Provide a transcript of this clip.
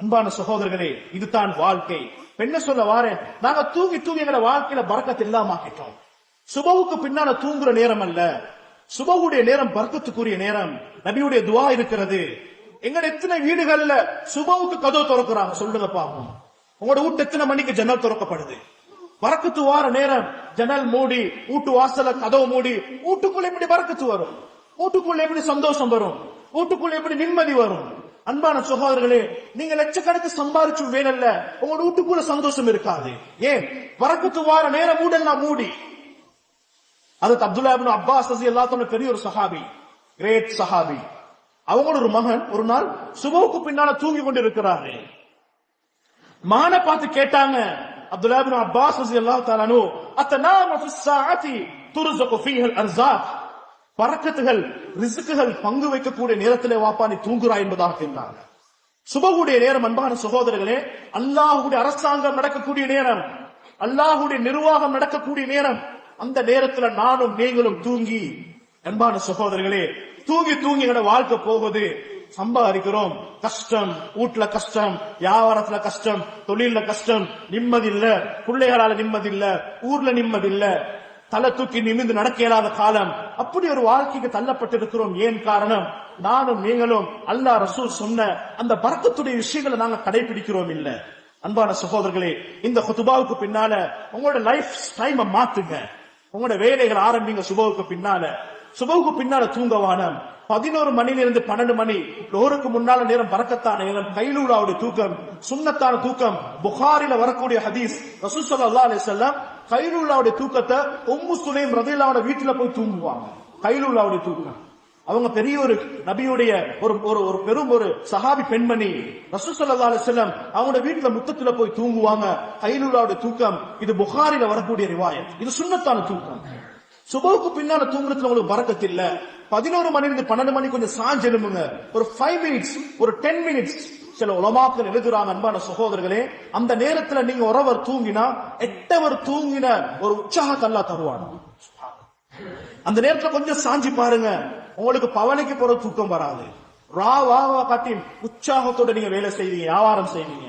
அன்பான சகோதரர்களே இதுதான் வாழ்க்கை. பெண்ண சொல்ல வாரேன் நாங்க தூங்கி தூங்கி எங்களை வாழ்க்கையில பறக்கத்து இல்லாம ஆக்கிட்டோம். சுபவுக்கு பின்னால தூங்குற நேரம் அல்ல. சுபவுடைய நேரம் பறக்கத்துக்குரிய நேரம். நபியுடைய துவா இருக்கிறது. எங்க எத்தனை வீடுகள்ல சுபவுக்கு கதவு திறக்கிறாங்க? சொல்லுங்க பாப்போம் உங்களோட வீட்டு எத்தனை மணிக்கு ஜன்னல் திறக்கப்படுது? பறக்கத்து வார நேரம் ஜன்னல் மூடி வீட்டு வாசல கதவு மூடி வீட்டுக்குள்ள எப்படி பறக்கத்து வரும்? வீட்டுக்குள்ள எப்படி சந்தோஷம் வரும்? வீட்டுக்குள்ள எப்படி நிம்மதி வரும்? அன்பான சகோதரர்களே நீங்க லட்சக்கணக்கு சம்பாதிச்சு வேணல்ல. உங்களோட வீட்டுக்குள்ள சந்தோஷம் இருக்காது. ஏன்? வரக்குத்து வார நேரம் மூடெல்லாம் மூடி. அது அப்துல்லா இப்னு அப்பாஸ் ரசி எல்லாத்தோட பெரிய ஒரு சஹாபி கிரேட் சஹாபி. அவங்களோட ஒரு மகன் ஒரு நாள் சுபவுக்கு பின்னால தூங்கி கொண்டு இருக்கிறாரு மானை பார்த்து கேட்டாங்க அப்துல்லா இப்னு அப்பாஸ் ரசி அல்லாஹ் தாலானு அத்தனா துருசகு ஃபீஹல் துர்ஸகு பறக்கத்துகள் ரிசுக்குகள் பங்கு வைக்கக்கூடிய நேரத்திலே வாப்பா நீ தூங்குறாய் என்பதாக கேட்டாங்க சுபகுடைய நேரம் அன்பான சகோதரர்களே அல்லாஹுடைய அரசாங்கம் நடக்கக்கூடிய நேரம் அல்லாஹுடைய நிர்வாகம் நடக்கக்கூடிய நேரம் அந்த நேரத்துல நானும் நீங்களும் தூங்கி அன்பான சகோதரர்களே தூங்கி தூங்கி எங்களோட வாழ்க்கை போகுது. சம்பாதிக்கிறோம். கஷ்டம் வீட்டுல கஷ்டம் வியாபாரத்துல கஷ்டம் தொழில்ல கஷ்டம் நிம்மதி இல்ல பிள்ளைகளால நிம்மதி இல்ல ஊர்ல நிம்மதி இல்ல தலை தூக்கி நிமிந்து நடக்க இயலாத காலம். அப்படி ஒரு வாழ்க்கைக்கு தள்ளப்பட்டிருக்கிறோம். ஏன் காரணம்? நானும் நீங்களும் அல்லாஹ் ரசூல் சொன்ன அந்த பரக்கத்துடைய விஷயங்களை நாங்கள் கடைபிடிக்கிறோம் இல்ல. அன்பான சகோதரர்களே இந்த ஹுதுபாவுக்கு பின்னால உங்களோட லைஃப் டைமை மாத்துங்க. உங்களோட வேலைகள் ஆரம்பிங்க சுபவுக்கு பின்னால. சுபவுக்கு பின்னால தூங்கவானம் பதினோரு மணிலிருந்து பன்னெண்டு மணி. லோருக்கு முன்னால நேரம் பறக்கத்தான நேரம். கைலூலாவுடைய தூக்கம் சுண்ணத்தான தூக்கம் புகாரில வரக்கூடிய ஹதீஸ் ரசூல் ஸல்லல்லாஹு அலைஹி கைலூலாவுடைய தூக்கத்தை உம்மு சுலைம் ரதிலாவோட வீட்டுல போய் தூங்குவாங்க. கைலூலாவுடைய தூக்கம். அவங்க பெரிய ஒரு நபியுடைய ஒரு ஒரு ஒரு பெரும் ஒரு சஹாபி பெண்மணி ரசூல் ஸல்லல்லாஹு அலைஹி அவங்களோட வீட்டுல முத்தத்துல போய் தூங்குவாங்க. கைலூலாவுடைய தூக்கம் இது புகாரில வரக்கூடிய ரிவாயத். இது சுண்ணத்தான தூக்கம். சுபவுக்கு பின்னால தூங்குறதுல உங்களுக்கு பறக்கத்து இல்ல. பதினோரு மணி இருந்து பன்னெண்டு மணி கொஞ்சம் சாஞ்செலுமுங்க ஒரு ஃபைவ் மினிட்ஸ் ஒரு டென் மினிட்ஸ் சில உலமாக்கள் எழுதுறாங்க அன்பான சகோதரர்களே. அந்த நேரத்துல நீங்க ஒருவர் தூங்கினா எட்டவர் தூங்கின ஒரு உற்சாகத்தை அல்லா தருவான். அந்த நேரத்துல கொஞ்சம் சாஞ்சி பாருங்க. உங்களுக்கு பவனைக்கு போற தூக்கம் வராது. ரா வா வா காட்டி உற்சாகத்தோட நீங்க வேலை செய்வீங்க வியாபாரம் செய்வீங்க.